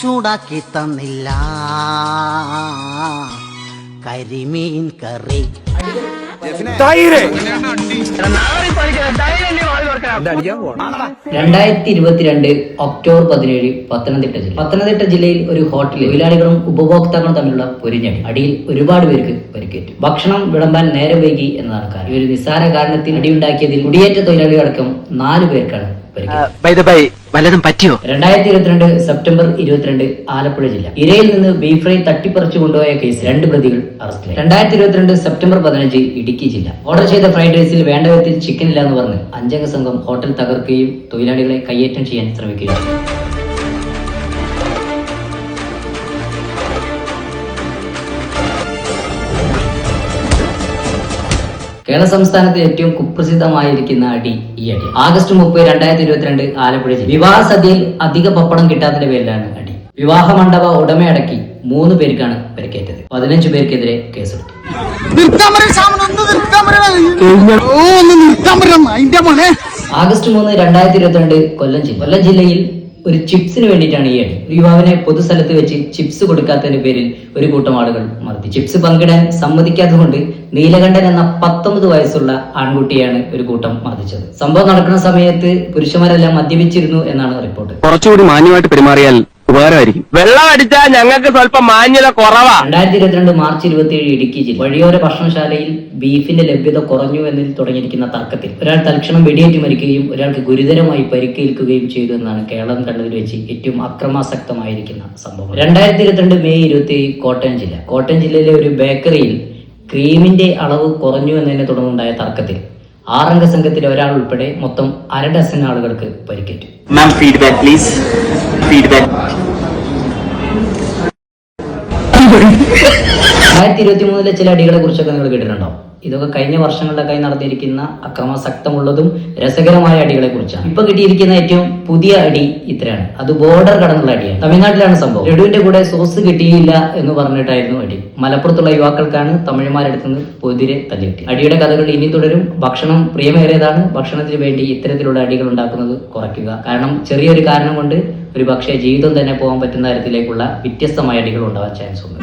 ചൂടാക്കി തന്നില്ല. കരിമീൻ കറി. രണ്ടായിരത്തി ഇരുപത്തിരണ്ട് ഒക്ടോബർ പതിനേഴ് പത്തനംതിട്ട ജില്ല. പത്തനംതിട്ട ജില്ലയിൽ ഒരു ഹോട്ടലിൽ തൊഴിലാളികളും ഉപഭോക്താക്കളും തമ്മിലുള്ള പൊരിഞ്ഞടി. അടിയിൽ ഒരുപാട് പേർക്ക് പരിക്കേറ്റു. ഭക്ഷണം വിളമ്പാൻ നേരം വൈകി എന്നതാണ് കാരണം ഈ ഒരു നിസ്സാര കാരണത്തിൽ അടിയുണ്ടാക്കിയതിൽ കുടിയേറ്റ തൊഴിലാളികളടക്കം നാല് പേർക്കാണ് പരിക്കേറ്റത് വല്ലതും പറ്റിയോ? രണ്ടായിരത്തി ഇരുപത്തിരണ്ട് സെപ്റ്റംബർ ഇരുപത്തിരണ്ട് ആലപ്പുഴ ജില്ല. ഇരയിൽ നിന്ന് ബീഫ് ഫ്രൈ തട്ടിപ്പറിച്ചു കൊണ്ടുപോയ കേസ് രണ്ട് പ്രതികൾ അറസ്റ്റ് രണ്ടായിരത്തി ഇരുപത്തിരണ്ട് സെപ്റ്റംബർ പതിനഞ്ച് ഇടുക്കി ജില്ല. ഓർഡർ ചെയ്ത ഫ്രൈഡ് റൈസിൽ വേണ്ട വിധത്തിൽ ചിക്കൻ ഇല്ല എന്ന് പറഞ്ഞ് അഞ്ചംഗ സംഘം ഹോട്ടൽ തകർക്കുകയും തൊഴിലാളികളെ കയ്യേറ്റം ചെയ്യാൻ ശ്രമിക്കുകയും കേരള സംസ്ഥാനത്ത് ഏറ്റവും കുപ്രസിദ്ധമായിരിക്കുന്ന അടി ഈ അടി. ആഗസ്റ്റ് മുപ്പത് രണ്ടായിരത്തി ഇരുപത്തിരണ്ട് ആലപ്പുഴ ജില്ല. വിവാഹ സദ്യയിൽ അധിക പപ്പടം കിട്ടാത്തതിന്റെ പേരിലാണ് അടി. വിവാഹ മണ്ഡപ ഉടമയടക്കി മൂന്ന് പേർക്കാണ് പരിക്കേറ്റത്. പതിനഞ്ചു പേർക്കെതിരെ കേസെടുത്തു. ആഗസ്റ്റ് മൂന്ന് രണ്ടായിരത്തി ഇരുപത്തിരണ്ട് കൊല്ലം ജില്ല. കൊല്ലം ജില്ലയിൽ ഒരു ചിപ്സിന് വേണ്ടിയിട്ടാണ് ഈ അടി. യുവാവിനെ പൊതുസ്ഥലത്ത് വെച്ച് ചിപ്സ് കൊടുക്കാത്തതിന്റെ പേരിൽ ഒരു കൂട്ടം ആളുകൾ മർദ്ദി ചിപ്സ് പങ്കിടാൻ സമ്മതിക്കാത്തതുകൊണ്ട് നീലകണ്ഠൻ എന്ന പത്തൊമ്പത് വയസ്സുള്ള ആൺകുട്ടിയാണ് ഒരു കൂട്ടം മർദ്ദിച്ചത്. സംഭവം നടക്കുന്ന സമയത്ത് പുരുഷന്മാരെല്ലാം മദ്യപിച്ചിരുന്നു എന്നാണ് റിപ്പോർട്ട്. കുറച്ചുകൂടി മാന്യമായിട്ട് പെരുമാറിയാൽ ഉപകാരമായിരിക്കും. വെള്ളം അടിച്ചാൽ ഞങ്ങൾക്ക് സ്വല്പം മാന്യത കുറവാണ് രണ്ടായിരത്തി ഇരുപത്തിരണ്ട് മാർച്ച് ഇരുപത്തിയേഴ് ഇടുക്കി ജില്ല. വഴിയോര ഭക്ഷണശാലയിൽ ബീഫിന്റെ ലഭ്യത കുറഞ്ഞു എന്നതിൽ തുടങ്ങിയിരിക്കുന്ന തർക്കത്തിൽ ഒരാൾ തൽക്ഷണം വെടിയേറ്റ് മരിക്കുകയും ഒരാൾക്ക് ഗുരുതരമായി പരിക്കേൽക്കുകയും ചെയ്തു എന്നാണ് കേരളം കണ്ടതിൽ വെച്ച് ഏറ്റവും അക്രമാസക്തമായിരിക്കുന്ന സംഭവം. രണ്ടായിരത്തി ഇരുപത്തിരണ്ട് മെയ് ഇരുപത്തി കോട്ടയം ജില്ല. കോട്ടയം ജില്ലയിലെ ഒരു ബേക്കറിയിൽ ക്രീമിന്റെ അളവ് കുറഞ്ഞു എന്നതിനെ തുടർന്നുണ്ടായ തർക്കത്തിൽ ആറംഗ സംഘത്തിലെ ഒരാൾ ഉൾപ്പെടെ മൊത്തം അര ഡസൻ ആളുകൾക്ക് പരിക്കേറ്റു. മാം ഫീഡ്ബാക്ക് പ്ലീസ് ഫീഡ്ബാക്ക് രണ്ടായിരത്തി ഇരുപത്തി മൂന്നിലെ ചില അടികളെ കുറിച്ചൊക്കെ നിങ്ങൾ കേട്ടിട്ടുണ്ടോ? ഇതൊക്കെ കഴിഞ്ഞ വർഷങ്ങളിലൊക്കെ നടത്തിയിരിക്കുന്ന അക്രമാസക്തമുള്ളതും രസകരമായ അടികളെ കുറിച്ചാണ് ഇപ്പൊ കിട്ടിയിരിക്കുന്ന ഏറ്റവും പുതിയ അടി ഇത്രയാണ്. അത് ബോർഡർ കടന്നുള്ള അടിയാണ്. തമിഴ്നാട്ടിലാണ് സംഭവം. ലഡുവിന്റെ കൂടെ സോസ് കിട്ടിയില്ല എന്ന് പറഞ്ഞിട്ടായിരുന്നു അടി. മലപ്പുറത്തുള്ള യുവാക്കൾക്കാണ് തമിഴന്മാരെടുത്തുനിന്ന് പൊതിരെ തല്ലിട്ടി അടിയുടെ കഥകൾ ഇനി തുടരും. ഭക്ഷണം പ്രിയമേറിയതാണ്. ഭക്ഷണത്തിന് വേണ്ടി ഇത്തരത്തിലുള്ള അടികൾ ഉണ്ടാക്കുന്നത് കുറയ്ക്കുക. കാരണം ചെറിയൊരു കാരണം കൊണ്ട് ഒരു പക്ഷേ ജീവിതം തന്നെ പോകാൻ പറ്റുന്ന തരത്തിലേക്കുള്ള വ്യത്യസ്തമായ അടികൾ ഉണ്ടാവാൻ ചാൻസ് ഉണ്ട്